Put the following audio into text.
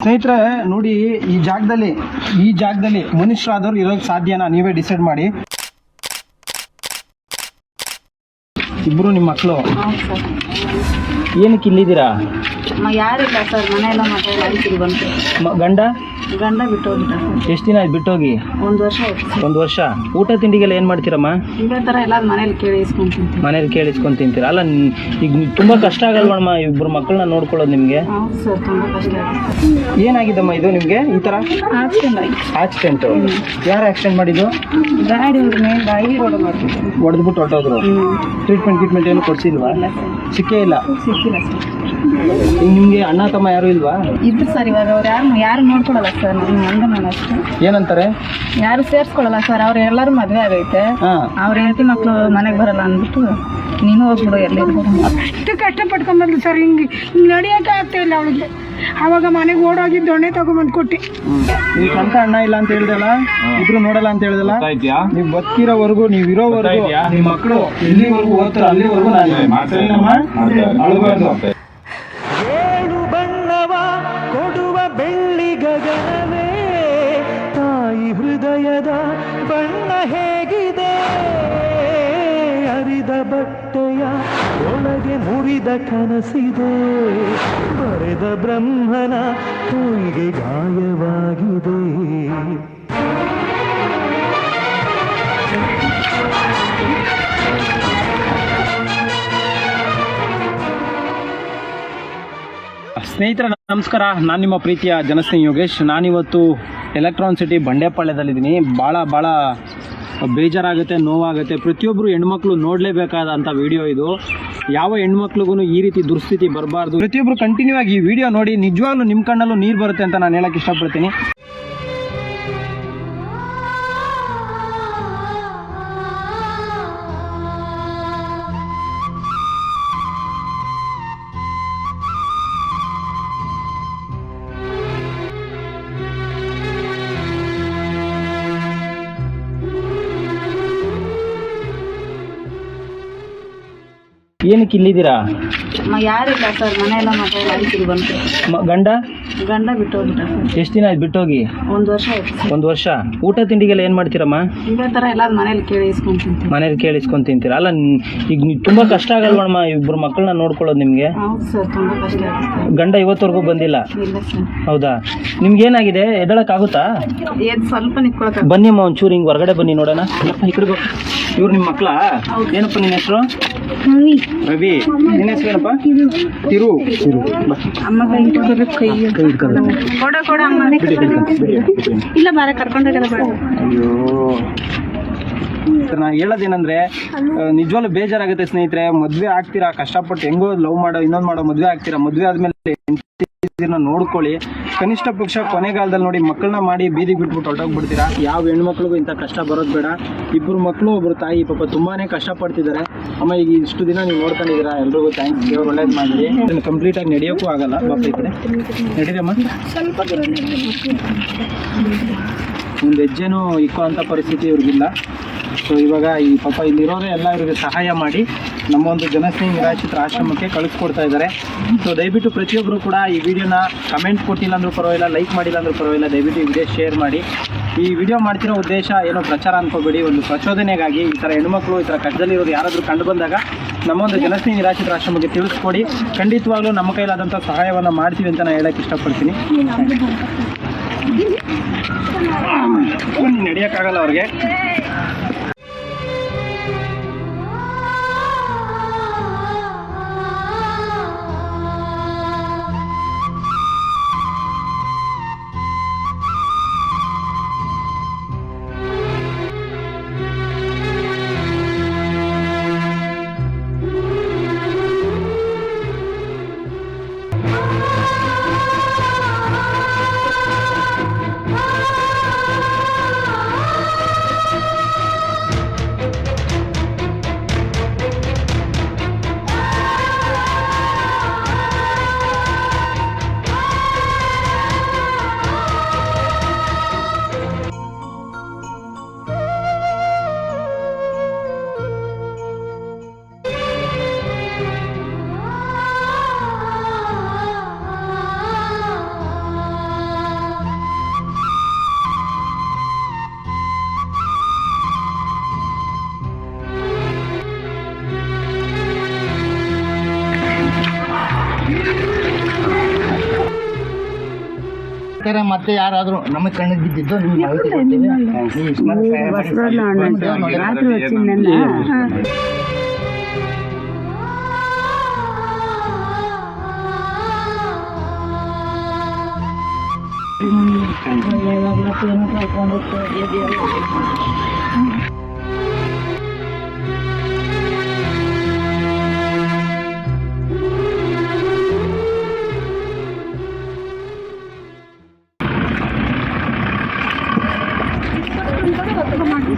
ಸ್ನೇಹಿತರೆ ನೋಡಿ ಈ ಜಾಗದಲ್ಲಿ ಈ ಜಾಗದಲ್ಲಿ ಮನುಷ್ಯರಾದವ್ರು ಇರೋಕ್ ಸಾಧ್ಯನಾ? ನೀವೇ ಡಿಸೈಡ್ ಮಾಡಿ. ಇಬ್ರು ನಿಮ್ಮ ಮಕ್ಕಳು ಏನಕ್ಕೆ ಇಲ್ಲಿದ್ದೀರಾ? ಮ- ಯಾರಿಲ್ಲ ಸರ್. ಮನೆಯೆಲ್ಲ ಮಾತಾಡಿ ಅದಕ್ಕೆ ಬಂತು ಮ- ಗಂಡ? ಗಂಡ ಎಷ್ಟು ದಿನ ಆಯ್ತು ಬಿಟ್ಟೋಗಿ? ಒಂದು ವರ್ಷ ಆಯ್ತು. ಒಂದು ವರ್ಷ? ಊಟ ತಿಂಡಿಗೆಲ್ಲ ಏನು ಮಾಡ್ತೀರಮ್ಮ? ಇದೇ ಥರ ಎಲ್ಲ ಮನೇಲಿ ಕೇಳಿ ಇಸ್ಕೊಂತೀನಿ ಮನೇಲಿ ಕೇಳಿಸ್ಕೊಂಡು ತಿಂತೀರಾ? ಅಲ್ಲ ಈಗ ತುಂಬ ಕಷ್ಟ ಆಗಲ್ವಮ್ಮ ಇಬ್ರು ಮಕ್ಕಳನ್ನ ನೋಡ್ಕೊಳ್ಳೋದು ನಿಮಗೆ. ಹೌದು ಸರ್ ತುಂಬ ಕಷ್ಟ ಏನಾಗಿದ್ದಮ್ಮ ಇದು ನಿಮಗೆ ಈ ಥರ ಆಕ್ಸಿಡೆಂಟ್ ಆಗಿ ಆಕ್ಸಿಡೆಂಟ್ ಯಾರು ಆಕ್ಸಿಡೆಂಟ್ ಮಾಡಿದ್ದು? ಗಾಡಿ ಮೇಲೆ ಗಾಡಿ ಮಾಡ್ತಿದ್ದೆ ಹೊಡೆದ್ಬಿಟ್ಟು ಹೊರಟೋದ್ರು. ಟ್ರೀಟ್ಮೆಂಟ್ ಗಿಟ್ಮೆಂಟ್ ಏನು ಕೊಡ್ಸಿಲ್ವಾ? ಸಿಕ್ಕೇ ಇಲ್ಲ. ಸಿಕ್ಕಿಲ್ಲ ಸರ್. ನಿಮಗೆ ಅಣ್ಣ ತಮ್ಮ ಯಾರು ಇಲ್ವಾ? ಇದ್ರು ಸರ್ ಇವಾಗ ಅವ್ರು ಯಾರು ಯಾರು ನೋಡ್ಕೊಳಲ್ಲ ಸರ್ ನನ್ನ ಅಷ್ಟೇ ಏನಂತಾರೆ? ಯಾರು ಸೇರಿಸ್ಕೊಳಲ್ಲ ಸರ್ ಅವ್ರು ಎಲ್ಲರೂ ಮದುವೆ ಆಗೈತೆ. ಹಾ. ಅವ್ರ ಹೆಂಡತಿ ಮಕ್ಕಳು ಮನೆಗೆ ಬರಲ್ಲ ಅಂದ್ಬಿಟ್ಟು ನೀನು ಹೋಗ್ಬಿಡು ಎಲ್ಲಿ ಅಷ್ಟು ಕಷ್ಟಪಟ್ಕೊಂಡ್ಬಂದ್ಲು ಸರ್ ಹಿಂಗೆ ಹಿಂಗೆ ನಡೆಯೋಕೆ ಆಗ್ತಾ ಇಲ್ಲ ಅವಳಿಗೆ. ಅವಾಗ ಮನೆಗೆ ಓಡೋಗಿ ದೊಣ್ಣೆ ತಗೊಂಬಂದು ಕೊಟ್ಟಿ. ನೀವು ಸ್ವಂತ ಅಣ್ಣ ಇಲ್ಲ ಅಂತ ಹೇಳ್ದಲ್ಲ ಇಬ್ರು ನೋಡಲ್ಲ ಅಂತ ಹೇಳ್ದಲ್ಲ ನೀವು ಬದುಕಿರೋವರೆಗೂ ನೀವು ಇರೋವರೆಗೂ ನಿಮ್ಮ ಮಕ್ಕಳು ಇಲ್ಲಿವರೆಗೂ ಓದ್ತಾರ ಅಲ್ಲಿವರೆಗೂ ನಾನು? ಅಳ್ಬಾರ್ದು. ಹೃದಯದ ಬಣ್ಣ ಹೇಗಿದೆ? ಅರಿದ ಬಟ್ಟೆಯ ಒಳಗೆ ಮುರಿದ ಕನಸಿದೆ. ಬರೆದ ಬ್ರಹ್ಮನ ಕೈಗೆ ಗಾಯವಾಗಿದೆ. ಸ್ನೇಹಿತರ, ನಮಸ್ಕಾರ. ನಾನು ನಿಮ್ಮ ಪ್ರೀತಿಯ ಜನಸ್ನೇಹಿ ಯೋಗೇಶ್. ನಾನಿವತ್ತು ಎಲೆಕ್ಟ್ರಾನ್ ಸಿಟಿ ಬಂಡೆಪಾಳ್ಯದಲ್ಲಿದ್ದೀನಿ. ಭಾಳ ಭಾಳ ಬೇಜಾರಾಗುತ್ತೆ, ನೋವಾಗುತ್ತೆ. ಪ್ರತಿಯೊಬ್ಬರು ಹೆಣ್ಮಕ್ಳು ನೋಡಲೇಬೇಕಾದಂಥ ವಿಡಿಯೋ ಇದು. ಯಾವ ಹೆಣ್ಮಕ್ಳಿಗೂ ಈ ರೀತಿ ದುಸ್ಥಿತಿ ಬರಬಾರ್ದು. ಪ್ರತಿಯೊಬ್ಬರು ಕಂಟಿನ್ಯೂ ಆಗಿ ಈ ವಿಡಿಯೋ ನೋಡಿ. ನಿಜವಾಗ್ಲೂ ನಿಮ್ಮ ಕಣ್ಣಲ್ಲೂ ನೀರು ಬರುತ್ತೆ ಅಂತ ನಾನು ಹೇಳಕ್ಕೆ ಇಷ್ಟಪಡ್ತೀನಿ. ಏನಕ್ಕೆ ಇಲ್ಲಿದ್ದೀರಾ? ಯಾರಿಲ್ಲ ಸರ್ ಮನೆಯೆಲ್ಲ ಮಾತಾಡಿ ಅದಕ್ಕೆ ಬಂತು. ಮ- ಗಂಡ? ಗಂಡ ಬಿಟ್ಟು ಹೋಗಿದ್ದ ಸರ್. ಎಷ್ಟು ದಿನ ಆಯ್ತು ಬಿಟ್ಟೋಗಿ? ಒಂದು ವರ್ಷ ಆಯ್ತು ಸರ್. ಒಂದು ವರ್ಷ? ಊಟ ತಿಂಡಿಗೆಲ್ಲ ಏನು ಮಾಡ್ತೀರಮ್ಮ? ಇದೇ ಥರ ಎಲ್ಲ ಮನೇಲಿ ಕೇಳಿ ಇಸ್ಕೊಂತೀನಿ ಮನೇಲಿ ಕೇಳಿಸ್ಕೊಂಡು ತಿಂತೀರಾ? ಅಲ್ಲ ನ್- ಈಗ ನಿ- ತುಂಬಾ ಕಷ್ಟ ಆಗಲ್ವಣ್ಣ ಇಬ್ಬರು ಮಕ್ಕಳನ್ನ ನೋಡ್ಕೊಳ್ಳೋದು ನಿಮಗೆ. ಹೌದು ಸರ್ ತುಂಬ ಕಷ್ಟ ಆಗುತ್ತೆ ಗಂಡ ಇವತ್ತವರೆಗೂ ಬಂದಿಲ್ಲ? ಇಲ್ಲ ಸರ್. ಹೌದಾ? ನಿಮ್ಗೇನಾಗಿದೆ ಎದಳಕ್ಕಾಗುತ್ತಾ ಏನ್ ಸ್ವಲ್ಪ ನಿಂತ್ಕೊಳಕ ಬನ್ನಿ ಅಮ್ಮ ಒಂಚೂರು ಹಿಂಗೆ ಹೊರಗಡೆ ಬನ್ನಿ ನೋಡೋಣ. ಏನಪ್ಪ ಈ ಇವ್ರು ನಿಮ್ಮ ಮಕ್ಕಳ? ಏನಪ್ಪ ನಿನ್ನ ಹೆಸರು? ರವಿ ನಿನ್ನ ಹೆಸರೇನಪ್ಪ ತಿರು. ತಿರು. ಅಮ್ಮ ಕೈ ಹಿಡ್ಕೊಬೇಕು ಕೈ. ಕೊಡ ಕೊಡ ಅಮ್ಮ. ಇಲ್ಲ ಬಾರ ಕರ್ಕೊಂಡೋಗಲ್ಲ ಬೇಡ ಅಯ್ಯೋ. ನಾ ಹೇಳೋದೇನಂದ್ರೆ ನಿಜವಾಗ್ಲೂ ಬೇಜಾರಾಗುತ್ತೆ ಸ್ನೇಹಿತರೆ. ಮದ್ವೆ ಆಗ್ತೀರಾ ಕಷ್ಟಪಟ್ಟು ಹೆಂಗೋ ಲವ್ ಮಾಡೋ ಇನ್ನೊಂದು ಮಾಡೋ ಮದ್ವೆ ಆಗ್ತೀರಾ? ಮದ್ವೆ ಆದ್ಮೇಲೆ ನೋಡ್ಕೊಳ್ಳಿ. ಕನಿಷ್ಠ ಪಕ್ಷ ಕೊನೆಗಾಲದಲ್ಲಿ ನೋಡಿ ಮಕ್ಕಳನ್ನ ಮಾಡಿ ಬೀದಿಗೆ ಬಿಟ್ಬಿಟ್ಟು ಹೊರಟೋಗ್ಬಿಡ್ತೀರಾ? ಯಾವ ಹೆಣ್ಮಕ್ಳಿಗೂ ಇಂಥ ಕಷ್ಟ ಬರೋದು ಬೇಡ. ಇಬ್ಬರು ಮಕ್ಕಳು ಒಬ್ಬರು ತಾಯಿ ಪಾಪ ತುಂಬಾನೇ ಕಷ್ಟಪಡ್ತಿದ್ದಾರೆ. ಅಮ್ಮ ಈಗ ಇಷ್ಟು ದಿನ ನೀವು ನೋಡ್ಕೊಂಡಿದ್ದೀರಾ ಎಲ್ರಿಗೂ ಥ್ಯಾಂಕ್ಸ್ ದೇವ್ರು ಒಳ್ಳೇದು ಮಾಡಲಿ. ಕಂಪ್ಲೀಟ್ ಆಗಿ ನಡೆಯೋಕ್ಕೂ ಆಗಲ್ಲ. ಪಾಪ ಈ ಕಡೆ. ನಡೀರಮ್ಮ ಒಂದು ಹೆಜ್ಜೆನೂ ಇಕ್ಕೋ ಅಂಥ ಪರಿಸ್ಥಿತಿ ಇವ್ರಿಗಿಲ್ಲ. ಸೊ ಇವಾಗ ಈ ಪಾಪ ಇಲ್ಲಿರೋರೇ ಎಲ್ಲ ಇವ್ರಿಗೆ ಸಹಾಯ ಮಾಡಿ. ನಮ್ಮ ಒಂದು ಜನಸ್ನೇಹಿ ನಿರಾಶ್ರಿತರ ಆಶ್ರಮಕ್ಕೆ ಕಳಿಸ್ಕೊಡ್ತಾ ಇದ್ದಾರೆ ಸೊ ದಯವಿಟ್ಟು ಪ್ರತಿಯೊಬ್ಬರು ಕೂಡ ಈ ವಿಡಿಯೋನ ಕಮೆಂಟ್ ಕೊಟ್ಟಿಲ್ಲ ಅಂದರೂ ಪರವಾಗಿಲ್ಲ ಲೈಕ್ ಮಾಡಿಲ್ಲ ಅಂದರೂ ಪರವಾಗಿಲ್ಲ ದಯವಿಟ್ಟು ಈ ವಿಡಿಯೋ ಶೇರ್ ಮಾಡಿ ಈ ವಿಡಿಯೋ ಮಾಡ್ತಿರೋ ಉದ್ದೇಶ ಏನೋ ಪ್ರಚಾರ ಅನ್ಕೋಬೇಡಿ ಒಂದು ಪ್ರಚೋದನೆಗಾಗಿ ಈ ಥರ ಹೆಣ್ಮಕ್ಳು ಈ ಥರ ಕಷ್ಟದಲ್ಲಿರೋರು ಯಾರಾದರೂ ಕಂಡು ಬಂದಾಗ ನಮ್ಮ ಒಂದು ಜನಸ್ನೇಹಿ ನಿರಾಶ್ರಿತರ ಆಶ್ರಮಕ್ಕೆ ತಿಳಿಸ್ಕೊಡಿ ಖಂಡಿತವಾಗ್ಲೂ ನಮ್ಮ ಕೈಲಾದಂಥ ಸಹಾಯವನ್ನು ಮಾಡ್ತೀವಿ ಅಂತ ನಾನು ಹೇಳಕ್ಕೆ ಇಷ್ಟಪಡ್ತೀನಿ ನಡೆಯೋಕ್ಕಾಗಲ್ಲ ಅವ್ರಿಗೆ ಮತ್ತೆ ಯಾರಾದ್ರೂ ನಮಗೆ ಕಣ್ಣಿಗೆ ಬಿದ್ದಿದ್ದು ನಿಮ್ಗೆ ಮಾಹಿತಿ ಕೊಡ್ತೀವಿ ನೀವು ಇಷ್ಟು ಮಂದಿ ಸಹಾಯ ಮಾಡಿ ರಾತ್ರಿ వచ్చిందన్న ಯಾವಾಗಲೂ ಕರ್ಕೊಂಡು ಹೋಗ್ತಾ